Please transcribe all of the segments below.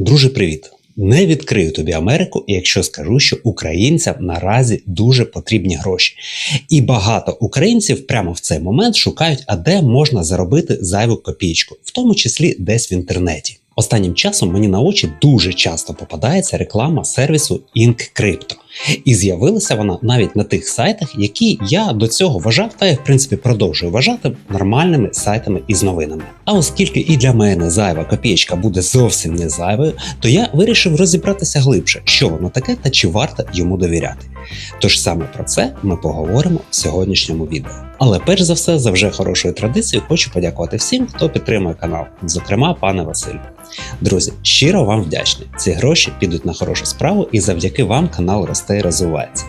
Друже, привіт! Не відкрию тобі Америку, якщо скажу, що українцям наразі дуже потрібні гроші. І багато українців прямо в цей момент шукають, а де можна заробити зайву копійку, в тому числі десь в інтернеті. Останнім часом мені на очі дуже часто попадається реклама сервісу InkCrypto. І з'явилася вона навіть на тих сайтах, які я до цього вважав, та я в принципі продовжую вважати нормальними сайтами із новинами. А оскільки і для мене зайва копієчка буде зовсім не зайвою, то я вирішив розібратися глибше, що воно таке та чи варто йому довіряти. Тож саме про це ми поговоримо в сьогоднішньому відео. Але перш за все, за вже хорошою традицією, хочу подякувати всім, хто підтримує канал, зокрема пане Василю. Друзі, щиро вам вдячний. Ці гроші підуть на хорошу справу, і завдяки вам канал росте і розвивається.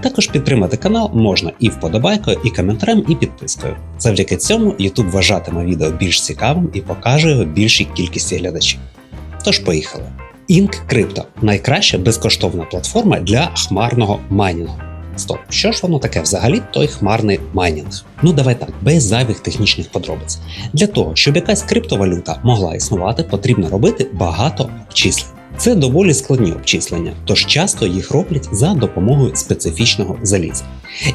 Також підтримати канал можна і вподобайкою, і коментарем, і підпискою. Завдяки цьому YouTube вважатиме відео більш цікавим і покаже його більшій кількості глядачів. Тож поїхали. Ink Crypto – найкраща безкоштовна платформа для хмарного майнінгу. Стоп, що ж воно таке взагалі той хмарний майнінг? Ну давай так, без зайвих технічних подробиць. Для того, щоб якась криптовалюта могла існувати, потрібно робити багато обчислень. Це доволі складні обчислення, тож часто їх роблять за допомогою специфічного заліза.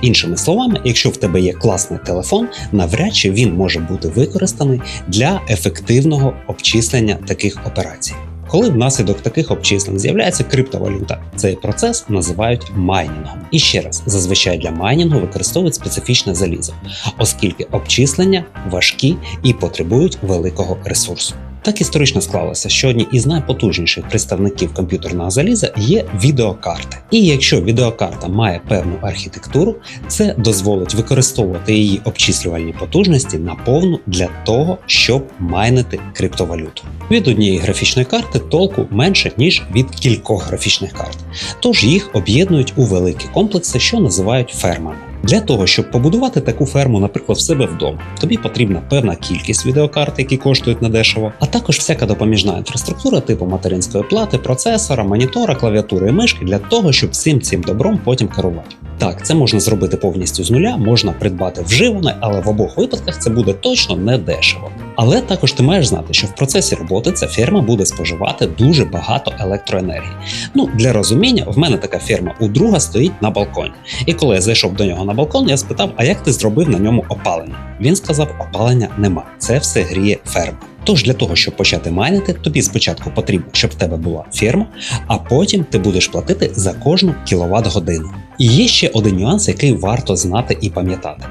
Іншими словами, якщо в тебе є класний телефон, навряд чи він може бути використаний для ефективного обчислення таких операцій. Коли внаслідок таких обчислень з'являється криптовалюта, цей процес називають майнінгом. І ще раз, зазвичай для майнінгу використовують специфічне залізо, оскільки обчислення важкі і потребують великого ресурсу. Так історично склалося, що одні із найпотужніших представників комп'ютерного заліза є відеокарти. І якщо відеокарта має певну архітектуру, це дозволить використовувати її обчислювальні потужності наповну для того, щоб майнити криптовалюту. Від однієї графічної карти толку менше ніж від кількох графічних карт, тож їх об'єднують у великі комплекси, що називають фермами. Для того, щоб побудувати таку ферму, наприклад, в себе вдома, тобі потрібна певна кількість відеокарт, які коштують недешево, а також всяка допоміжна інфраструктура типу материнської плати, процесора, монітора, клавіатури і мишки для того, щоб всім цим добром потім керувати. Так, це можна зробити повністю з нуля, можна придбати вживане, але в обох випадках це буде точно не дешево. Але також ти маєш знати, що в процесі роботи ця ферма буде споживати дуже багато електроенергії. Ну, для розуміння, в мене така ферма у друга стоїть на балконі. І коли я зайшов до нього на балкон, я спитав, а як ти зробив на ньому опалення? Він сказав, опалення нема, це все гріє ферма. Тож для того, щоб почати майнити, тобі спочатку потрібно, щоб в тебе була ферма, а потім ти будеш платити за кожну кіловат годину. І є ще один нюанс, який варто знати і пам'ятати: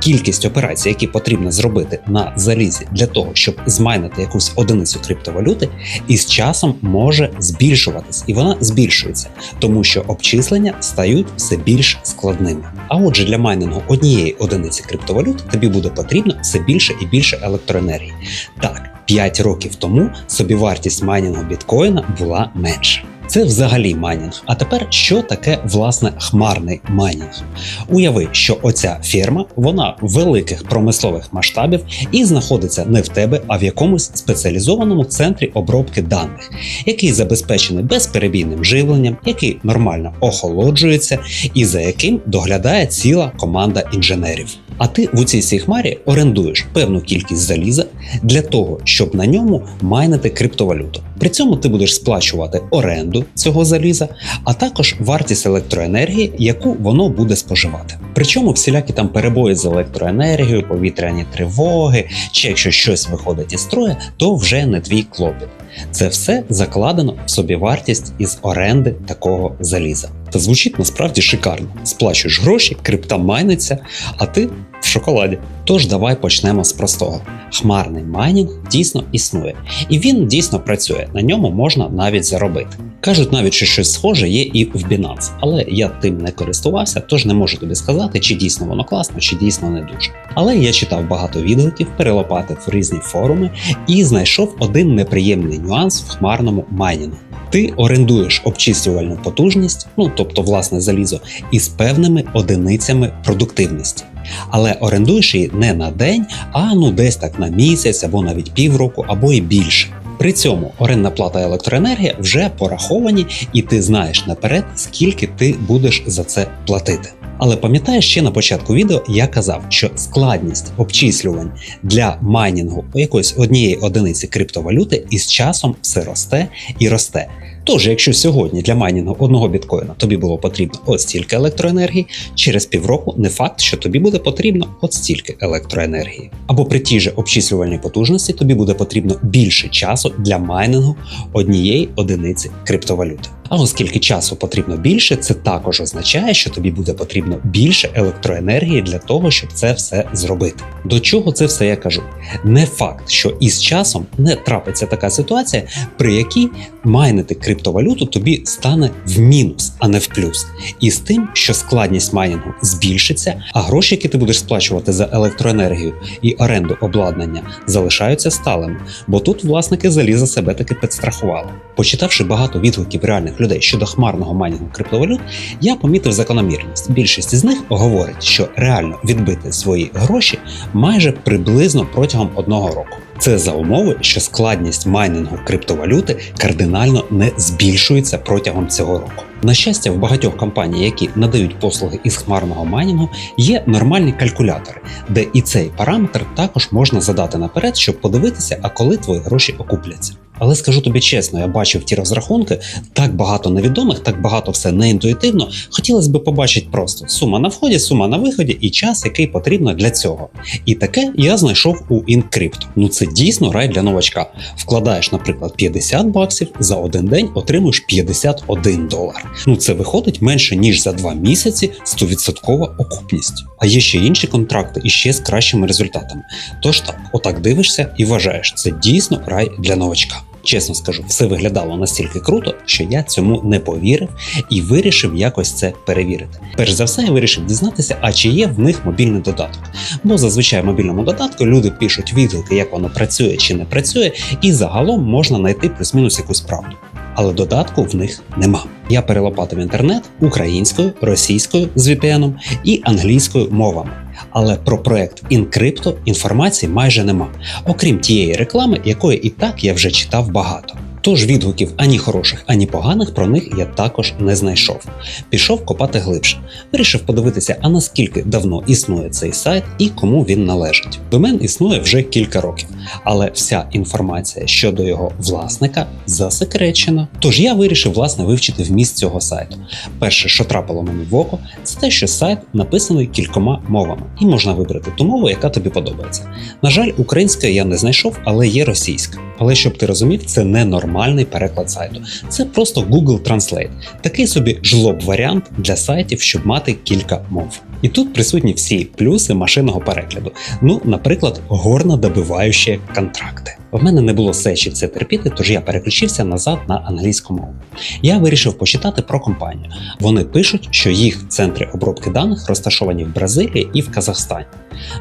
кількість операцій, які потрібно зробити на залізі для того, щоб змайнити якусь одиницю криптовалюти, із часом може збільшуватись, і вона збільшується, тому що обчислення стають все більш складними. А отже, для майнингу однієї одиниці криптовалют тобі буде потрібно все більше і більше електроенергії. Так. 5 років тому собівартість майнінгу біткоїна була менша. Це взагалі майнінг. А тепер що таке власне хмарний майнінг? Уяви, що оця ферма вона великих промислових масштабів і знаходиться не в тебе, а в якомусь спеціалізованому центрі обробки даних, який забезпечений безперебійним живленням, який нормально охолоджується і за яким доглядає ціла команда інженерів. А ти в цій цій хмарі орендуєш певну кількість заліза для того, щоб на ньому майнити криптовалюту. При цьому ти будеш сплачувати оренду цього заліза, а також вартість електроенергії, яку воно буде споживати. Причому всілякі там перебої з електроенергією, повітряні тривоги, чи якщо щось виходить із строю, то вже не твій клопіт. Це все закладено в собівартість із оренди такого заліза. Та звучить насправді шикарно. Сплачуєш гроші, крипта майниться, а ти в шоколаді. Тож давай почнемо з простого. Хмарний майнінг дійсно існує, і він дійсно працює. На ньому можна навіть заробити. Кажуть навіть, що щось схоже є і в Binance, але я тим не користувався, тож не можу тобі сказати, чи дійсно воно класно, чи дійсно не дуже. Але я читав багато відгуків, перелопатив різні форуми і знайшов один неприємний нюанс в хмарному майнінгу. Ти орендуєш обчислювальну потужність, ну тобто власне залізо, із певними одиницями продуктивності. Але орендуєш її не на день, а ну десь так на місяць або навіть півроку, або і більше. При цьому орендна плата електроенергія вже пораховані, і ти знаєш наперед, скільки ти будеш за це платити. Але пам'ятаєш ще на початку відео я казав, що складність обчислювань для майнінгу якоїсь однієї одиниці криптовалюти із часом все росте і росте. Тож, якщо сьогодні для майнінгу одного біткоїна тобі було потрібно от стільки електроенергії, через півроку не факт, що тобі буде потрібно от стільки електроенергії. Або при тій же обчислювальній потужності тобі буде потрібно більше часу для майнингу однієї одиниці криптовалюти. А оскільки часу потрібно більше, це також означає, що тобі буде потрібно більше електроенергії для того, щоб це все зробити. До чого це все я кажу? Не факт, що із часом не трапиться така ситуація, при якій майнити криптовалюту тобі стане в мінус, а не в плюс. І з тим, що складність майнінгу збільшиться, а гроші, які ти будеш сплачувати за електроенергію і оренду обладнання, залишаються сталими, бо тут власники заліза себе таки підстрахували. Почитавши багато відгуків реальних людей щодо хмарного майнінгу криптовалют, я помітив закономірність. Більшість із них говорить, що реально відбити свої гроші майже приблизно протягом одного року. Це за умови, що складність майнінгу криптовалюти кардинально не збільшується протягом цього року. На щастя, в багатьох компаній, які надають послуги із хмарного майнінгу, є нормальні калькулятори, де і цей параметр також можна задати наперед, щоб подивитися, а коли твої гроші окупляться. Але скажу тобі чесно, я бачив ті розрахунки, так багато невідомих, так багато все неінтуїтивно. Хотілося б побачити просто сума на вході, сума на виході і час, який потрібно для цього. І таке я знайшов у Incrypto. Ну це дійсно рай для новачка. Вкладаєш, наприклад, 50 баксів, за один день отримуєш 51 долар. Ну це виходить менше ніж за два місяці 100% окупність. А є ще інші контракти і ще з кращими результатами. Тож так, отак дивишся і вважаєш, це дійсно рай для новачка. Чесно скажу, все виглядало настільки круто, що я цьому не повірив і вирішив якось це перевірити. Перш за все, я вирішив дізнатися, а чи є в них мобільний додаток. Бо зазвичай в мобільному додатку люди пишуть відгуки, як воно працює чи не працює, і загалом можна знайти плюс-мінус якусь правду. Але додатку в них нема. Я перелопатив інтернет українською, російською з VPN і англійською мовами. Але про проект Incrypto інформації майже нема, окрім тієї реклами, якої і так я вже читав багато. Тож відгуків ані хороших, ані поганих про них я також не знайшов. Пішов копати глибше. Вирішив подивитися, а наскільки давно існує цей сайт і кому він належить. Домен існує вже кілька років, але вся інформація щодо його власника засекречена. Тож я вирішив власне вивчити вміст цього сайту. Перше, що трапило мені в око, це те, що сайт написаний кількома мовами, і можна вибрати ту мову, яка тобі подобається. На жаль, української я не знайшов, але є російська. Але щоб ти розумів, це не нормальний переклад сайту. Це просто Google Translate, такий собі жлоб варіант для сайтів, щоб мати кілька мов. І тут присутні всі плюси машинного перегляду. Ну, наприклад, горнодобиваючі контракти. В мене не було сечі це терпіти, тож я переключився назад на англійську мову. Я вирішив почитати про компанію. Вони пишуть, що їх центри обробки даних розташовані в Бразилії і в Казахстані.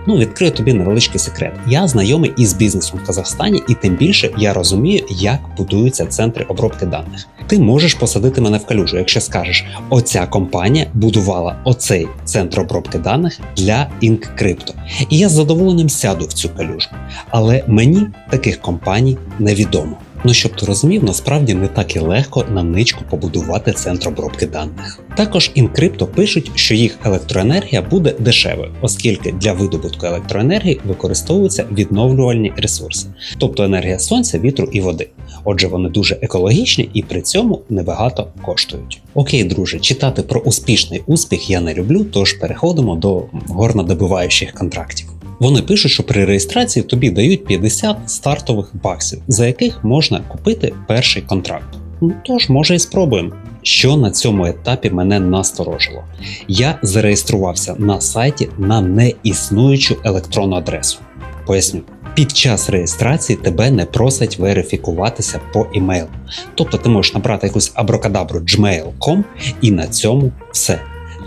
Ну, відкрию тобі невеличкий секрет. Я знайомий із бізнесом в Казахстані, і тим більше я розумію, як будуються центри обробки даних. Ти можеш посадити мене в калюжу, якщо скажеш, оця компанія будувала оцей центр обробки даних для Incrypto. І я з задоволенням сяду в цю калюжу. Але мені таких компаній невідомо. Ну, щоб ти розумів, насправді не так і легко на ничку побудувати центр обробки даних. Також Incrypto пишуть, що їх електроенергія буде дешевою, оскільки для видобутку електроенергії використовуються відновлювальні ресурси, тобто енергія сонця, вітру і води. Отже, вони дуже екологічні і при цьому небагато коштують. Окей, друже, читати про успішний успіх я не люблю, тож переходимо до горнодобиваючих контрактів. Вони пишуть, що при реєстрації тобі дають 50 стартових баксів, за яких можна купити перший контракт. Ну тож, може і спробуємо. Що на цьому етапі мене насторожило? Я зареєструвався на сайті на неіснуючу електронну адресу. Поясню. Під час реєстрації тебе не просять верифікуватися по імейлу. Тобто ти можеш набрати якусь абракадабру gmail.com і на цьому все.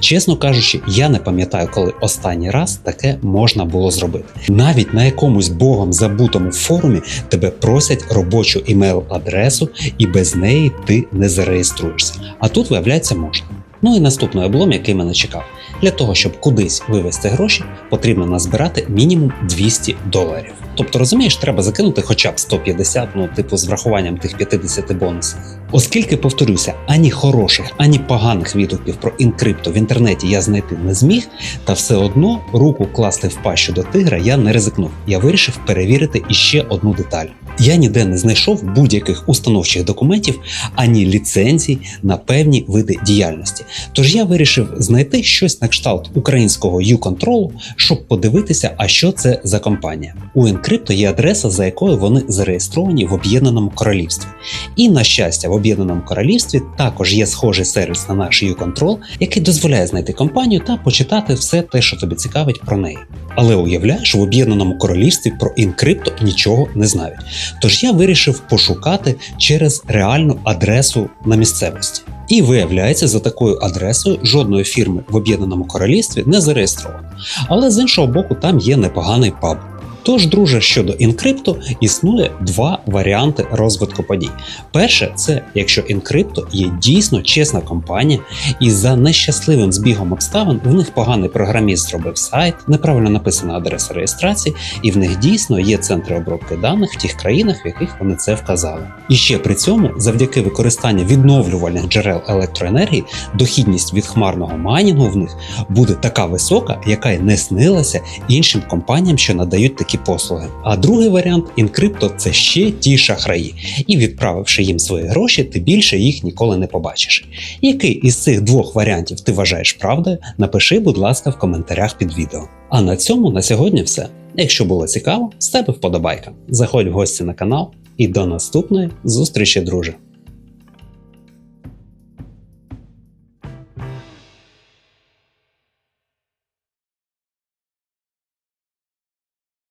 Чесно кажучи, я не пам'ятаю, коли останній раз таке можна було зробити. Навіть на якомусь богом забутому форумі тебе просять робочу імейл-адресу, і без неї ти не зареєструєшся. А тут, виявляється, можна. Ну і наступний облом, який мене чекав. Для того, щоб кудись вивести гроші, потрібно назбирати мінімум 200 доларів. Тобто, розумієш, треба закинути хоча б 150, ну, типу, з врахуванням тих 50 бонусів. Оскільки, повторюся, ані хороших, ані поганих відгуків про інкрипто в інтернеті я знайти не зміг, та все одно руку класти в пащу до тигра я не ризикнув. Я вирішив перевірити іще одну деталь. Я ніде не знайшов будь-яких установчих документів ані ліцензій на певні види діяльності. Тож я вирішив знайти щось на кшталт українського U-Control, щоб подивитися, а що це за компанія. У Encrypto є адреса, за якою вони зареєстровані в Об'єднаному Королівстві. І на щастя, в Об'єднаному Королівстві також є схожий сервіс на наш U-Control, який дозволяє знайти компанію та почитати все те, що тобі цікавить про неї. Але уявляєш, в Об'єднаному Королівстві про Encrypto нічого не знають. Тож я вирішив пошукати через реальну адресу на місцевості. І виявляється, за такою адресою жодної фірми в Об'єднаному Королівстві не зареєстровано. Але з іншого боку, там є непоганий паб. Тож, друже, щодо інкрипту, існує два варіанти розвитку подій. Перше, це якщо інкрипто є дійсно чесна компанія, і за нещасливим збігом обставин в них поганий програміст зробив сайт, неправильно написана адреса реєстрації, і в них дійсно є центри обробки даних в тих країнах, в яких вони це вказали. І ще при цьому, завдяки використанню відновлювальних джерел електроенергії, дохідність від хмарного майнінгу в них буде така висока, яка й не снилася іншим компаніям, що надають такі послуги. А другий варіант інкрипто це ще ті шахраї, і відправивши їм свої гроші, ти більше їх ніколи не побачиш. Який із цих двох варіантів ти вважаєш правдою? Напиши, будь ласка, в коментарях під відео. А на цьому на сьогодні все. Якщо було цікаво, з тебе вподобайка. Заходь в гості на канал і до наступної зустрічі, друже!